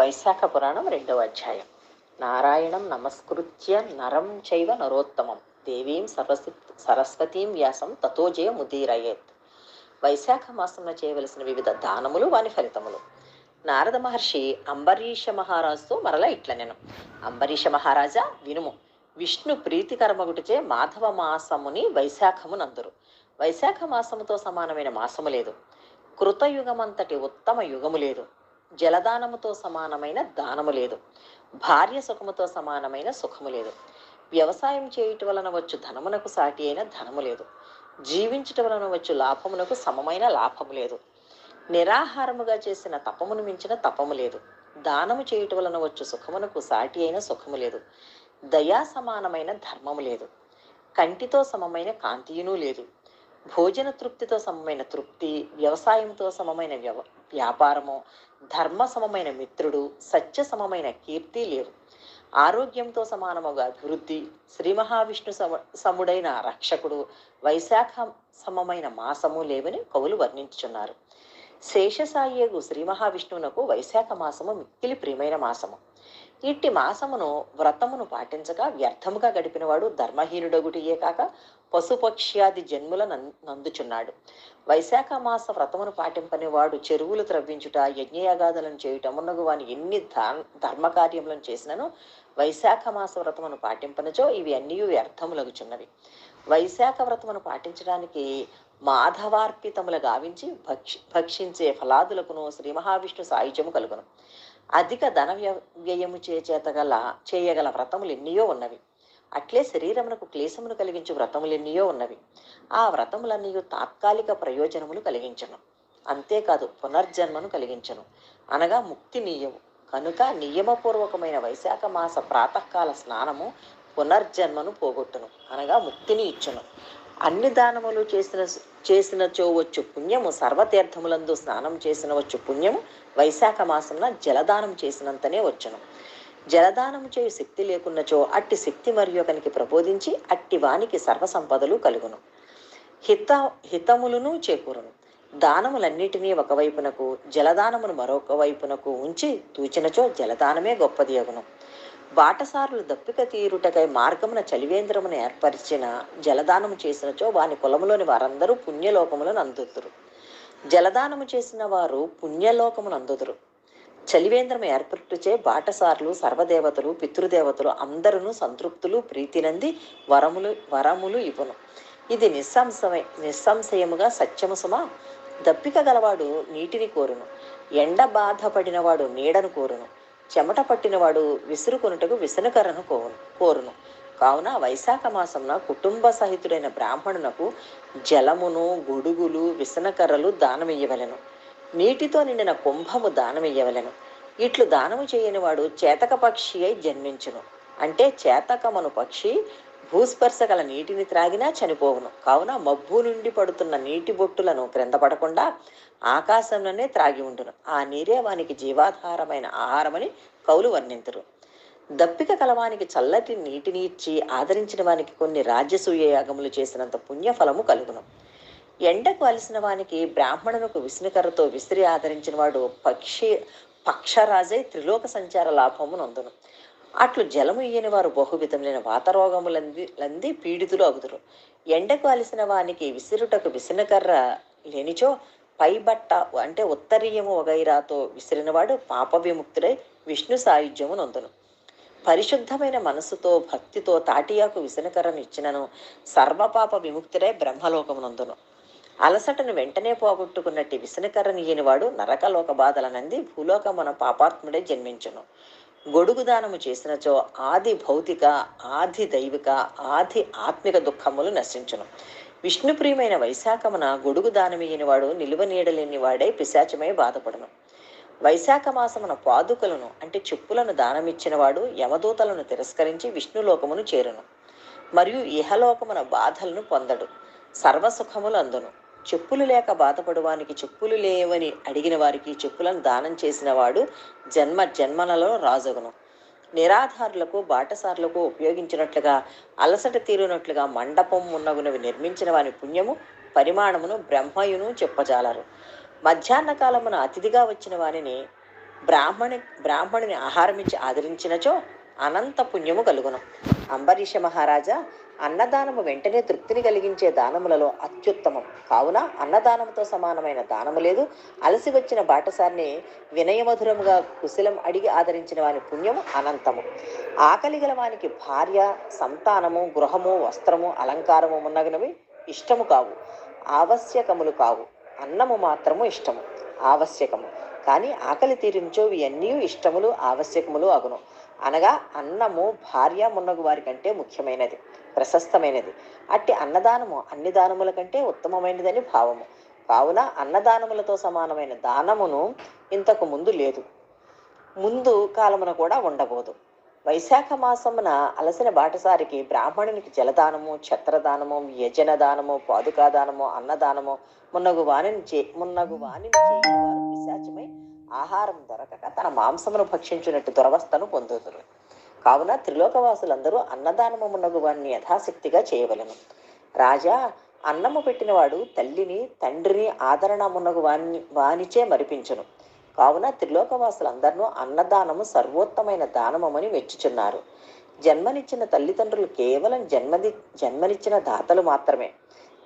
వైశాఖ పురాణం రెండవ అధ్యాయం. నారాయణం నమస్కృత్య నరం చైవ నరోత్తమం. దేవీం సరస్వతి సరస్వతీం వ్యాసం తతోజయ ముదీరయేత్ వైశాఖ మాసంలో చేయవలసిన వివిధ దానములు వాని ఫలితములు. నారద మహర్షి అంబరీష మహారాజుతో మరలా ఇట్ల నేను. అంబరీష మహారాజా వినుము. విష్ణు ప్రీతికరమగుటిచే మాధవ మాసముని వైశాఖము నందురు వైశాఖ మాసముతో సమానమైన మాసము లేదు కృతయుగమంతటి ఉత్తమ యుగము లేదు జలదానముతో సమానమైన దానము లేదు. భార్య సుఖముతో సమానమైన సుఖము లేదు. వ్యవసాయం చేయుట వలన వచ్చు ధనమునకు సాటి అయిన ధనము లేదు. జీవించుట వలన వచ్చు లాభమునకు సమమైన లాభము లేదు. నిరాహారముగా చేసిన తపమును మించిన తపము లేదు. దానము చేయుట వలన వచ్చు సుఖమునకు సాటి అయిన సుఖము లేదు. దయా సమానమైన ధర్మము లేదు. కంటితో సమమైన కాంతియును లేదు. భోజన తృప్తితో సమమైన తృప్తి వ్యవసాయంతో సమమైన వ్యవ వ్యాపారము ధర్మ సమమైన మిత్రుడు సత్య సమమైన కీర్తి లేవు. ఆరోగ్యంతో సమానముగా అభివృద్ధి శ్రీ మహావిష్ణు సమ సముడైన రక్షకుడు వైశాఖ సమమైన మాసము లేవని కవులు వర్ణించుచున్నారు. శేషసాయేగు శ్రీ మహావిష్ణువునకు వైశాఖ మాసము మిక్కిలి ప్రియమైన మాసము. ఇట్టి మాసమును వ్రతమును పాటించగా వ్యర్థముగా గడిపినవాడు ధర్మహీనుడగుటియే కాక పశుపక్ష్యాది జన్ముల నందుచున్నాడు. వైశాఖ మాస వ్రతమును పాటింపని వాడు చెరువులు త్రవ్వించుట యజ్ఞయాగాదులను చేయుట మున్నగు వాని ఎన్ని ధర్మ కార్యములను చేసినను వైశాఖ మాస వ్రతమును పాటింపనచో ఇవి అన్నీ వ్యర్థములగుచున్నవి. వైశాఖ వ్రతమును పాటించడానికి మాధవార్పితములు గావించి భక్షి భక్షించే ఫలాదులకును శ్రీ మహావిష్ణు సాయుధ్యము కలుగును. అధిక ధన వ్య- వ్యయము చే చేతగల చేయగల వ్రతములు ఎన్నియో ఉన్నవి. అట్లే శరీరమునకు క్లేశమును కలిగించు వ్రతములు ఎన్నియో ఉన్నవి. ఆ వ్రతములన్నీ తాత్కాలిక ప్రయోజనములు కలిగించను. అంతేకాదు పునర్జన్మను కలిగించను. అనగా ముక్తి నీయము కనుక నియమపూర్వకమైన వైశాఖ మాస ప్రాతకాల స్నానము పునర్జన్మను పోగొట్టును. అనగా ముక్తిని ఇచ్చును. అన్ని దానములు చేసిన చేసినచో వచ్చు పుణ్యము సర్వతీర్థములందు స్నానం చేసిన వచ్చు పుణ్యము వైశాఖ మాసంలో జలదానం చేసినంతనే వచ్చును. జలదానము చేయు శక్తి లేకున్నచో అట్టి శక్తి మరియు ఒకనికి ప్రబోధించి అట్టి వానికి సర్వసంపదలు కలుగును. హిత హితములను చేకూరును. దానములన్నిటినీ ఒకవైపునకు జలదానమును మరొక వైపునకు ఉంచి తూచినచో జలదానమే గొప్పది అగును. బాటసారులు దప్పిక తీరుటకై మార్గమున చలివేంద్రమును ఏర్పరిచిన జలదానము చేసినచో వాని కులములోని వారందరూ పుణ్యలోకములను అందుతురు జలదానము చేసిన వారు పుణ్యలోకమును అందుదురు చలివేంద్రము ఏర్పట్టుచే బాటసారులు సర్వదేవతలు పితృదేవతలు అందరూ సంతృప్తులు ప్రీతినంది వరములు వరములు ఇవ్వను. ఇది నిస్సంశయ నిస్సంశయముగా సత్యము సుమా. దప్పిక గలవాడు నీటిని కోరును. ఎండ బాధపడినవాడు నీడను కోరును. చెమట పట్టినవాడు విసురుకొనుటకు విసనకర్రను కోరును కోరును. కావున వైశాఖ మాసంన కుటుంబ సహితుడైన బ్రాహ్మణునకు జలమును గొడుగులు విసనకర్రలు దానమియ్యవలెను. నీటితో నిండిన కుంభము దానమియ్యవలెను. ఇట్లు దానము చేయని వాడు చేతక పక్షి అయి జన్మించును. అంటే చేతకమను పక్షి భూస్పర్శ గల నీటిని త్రాగినా చనిపోవును. కావున మబ్బు నుండి పడుతున్న నీటి బొట్టులను క్రింద పడకుండా ఆకాశంలోనే త్రాగి ఉండును. ఆ నీరే వానికి జీవాధారమైన ఆహారమని కౌలు వర్ణింతురు. దప్పిక కలవానికి చల్లటి నీటిని ఇచ్చి ఆదరించిన వానికి కొన్ని రాజ్యసూయ యాగములు చేసినంత పుణ్యఫలము కలుగును. ఎండకు అలసిన వానికి బ్రాహ్మణునకు విష్ణుకర్రతో విసిరి ఆదరించిన వాడు పక్షి పక్షరాజై త్రిలోక సంచార లాభము నందును అట్లు జలము ఇయ్యని వారు బహువిధములైన వాతరోగములంది లంది పీడితులు అగుదురు. ఎండకు అలిసిన వానికి విసిరుటకు విసినకర్ర లేనిచో పైబట్ట అంటే ఉత్తరీయము వగైరాతో విసిరినవాడు పాప విముక్తుడై విష్ణు సాయుధ్యము నొందును. పరిశుద్ధమైన మనసుతో భక్తితో తాటియాకు విసనకరను ఇచ్చినను సర్వపాప విముక్తుడై బ్రహ్మలోకమునందును అలసటను వెంటనే పోగొట్టుకున్నట్టి విసనకర్రనియనివాడు నరకలోక బాధలనంది భూలోకమున పాపాత్ముడై జన్మించును. గొడుగు దానము చేసినచో ఆది భౌతిక ఆది దైవిక ఆది ఆత్మిక దుఃఖములు నశించును. విష్ణుప్రియమైన వైశాఖమున గొడుగు దానమియని వాడు నిలువ నీడలేని వాడై పిశాచమై బాధపడును. వైశాఖ మాసమున పాదుకలను అంటే చెప్పులను దానమిచ్చిన వాడు యమదూతలను తిరస్కరించి విష్ణులోకమును చేరును. మరియు ఇహలోకమున బాధలను పొందడు. సర్వసుఖములు అందును చెప్పులు లేక బాధపడువానికి చెప్పులు లేవని అడిగిన వారికి చెప్పులను దానం చేసినవాడు జన్మ జన్మలలో రాజగును నిరాధారులకు బాటసారులకు ఉపయోగించినట్లుగా అలసట తీరునట్లుగా మండపం ఉన్నగునవి నిర్మించిన వాని పుణ్యము పరిమాణమును బ్రహ్మయును చెప్పజాలరు. మధ్యాహ్న కాలమున అతిథిగా వచ్చిన వారిని బ్రాహ్మణి బ్రాహ్మణుని ఆహారమిచ్చి ఆదరించినచో అనంత పుణ్యము కలుగును. అంబరీష మహారాజా అన్నదానము వెంటనే తృప్తిని కలిగించే దానములలో అత్యుత్తమం. కావున అన్నదానముతో సమానమైన దానము లేదు. అలసి వచ్చిన బాటసారిని వినయమధురముగా కుశలం అడిగి ఆదరించిన వాని పుణ్యము అనంతము. ఆకలి గల వానికి భార్య సంతానము గృహము వస్త్రము అలంకారము మున్నగినవి ఇష్టము కావు. ఆవశ్యకములు కావు. అన్నము మాత్రము ఇష్టము. ఆవశ్యకము. కానీ ఆకలి తీరించో ఇవన్నీ ఇష్టములు ఆవశ్యకములు అగును. అనగా అన్నము భార్య మున్నగు వారి కంటే ముఖ్యమైనది ప్రశస్తమైనది. అట్టి అన్నదానము అన్ని దానముల కంటే ఉత్తమమైనదని భావము. కావున అన్నదానములతో సమానమైన దానమును ఇంతకు ముందు లేదు. ముందు కాలమున కూడా ఉండబోదు. వైశాఖ మాసమున అలసిన బాటసారికి బ్రాహ్మణునికి జలదానము ఛత్రదానము యజన దానము పాదుకాదానము అన్నదానము మున్నగు వాణిని చే మున్నగు వాణిని చేయవారు ఆహారం దొరకక తన మాంసమును భక్షించినట్టు దురవస్థను పొందుతురు కావున త్రిలోకవాసులందరూ అన్నదానము వాడిని యథాశక్తిగా చేయవలెను. రాజా అన్నము పెట్టినవాడు తల్లిని తండ్రిని ఆదరణ మున్నగు వాణ్ణి వానిచే మరిపించును. కావున త్రిలోకవాసులందరినూ అన్నదానము సర్వోత్తమైన దానమని మెచ్చుచున్నారు. జన్మనిచ్చిన తల్లిదండ్రులు కేవలం జన్మది జన్మనిచ్చిన దాతలు మాత్రమే.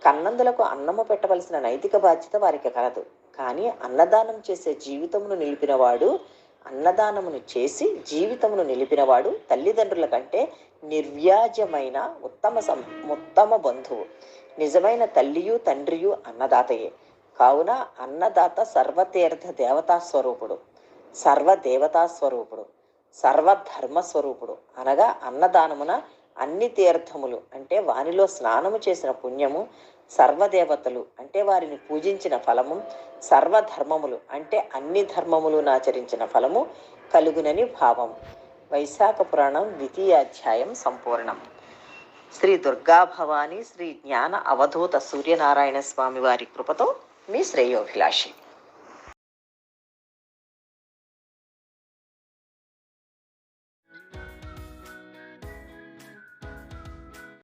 కన్నందులకు అన్నము పెట్టవలసిన నైతిక బాధ్యత వారికి కలదు. కానీ అన్నదానం చేసే జీవితమును నిలిపినవాడు అన్నదానమును చేసి జీవితమును నిలిపినవాడు తల్లిదండ్రుల కంటే నిర్వ్యాజమైన ఉత్తమ సం ఉత్తమ బంధువు. నిజమైన తల్లియు తండ్రియు అన్నదాతయే. కావున అన్నదాత సర్వతీర్థ దేవతా స్వరూపుడు సర్వదేవతా స్వరూపుడు సర్వధర్మ స్వరూపుడు. అనగా అన్నదానమున అన్ని తీర్థములు అంటే వానిలో స్నానము చేసిన పుణ్యము సర్వదేవతలు అంటే వారిని పూజించిన ఫలము సర్వధర్మములు అంటే అన్ని ధర్మములు ఆచరించిన ఫలము కలుగునని భావం. వైశాఖ పురాణం ద్వితీయాధ్యాయం సంపూర్ణం. శ్రీ దుర్గా భవాని శ్రీ జ్ఞాన అవధూత సూర్యనారాయణ స్వామి వారి కృపతో మీ శ్రేయోభిలాషి.